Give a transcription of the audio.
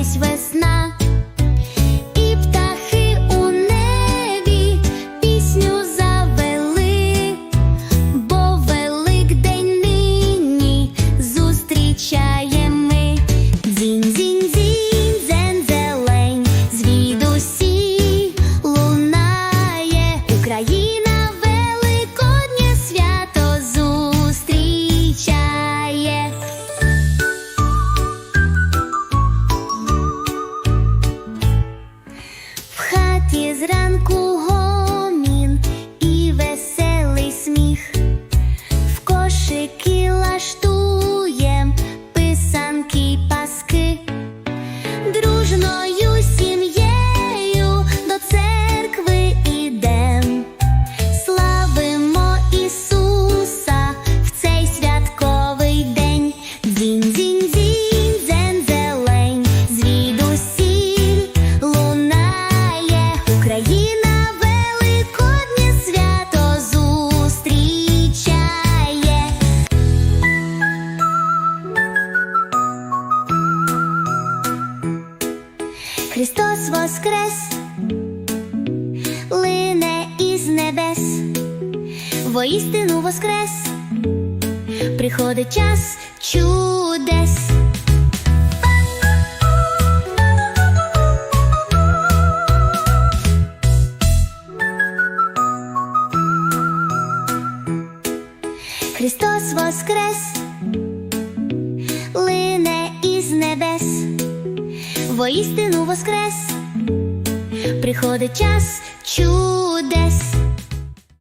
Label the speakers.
Speaker 1: Christ was Такі что- Христос воскрес, лине із небес, воістину воскрес, приходить час чудес. Христос воскрес, лине із небес, воістину воскрес, приходить час чудес.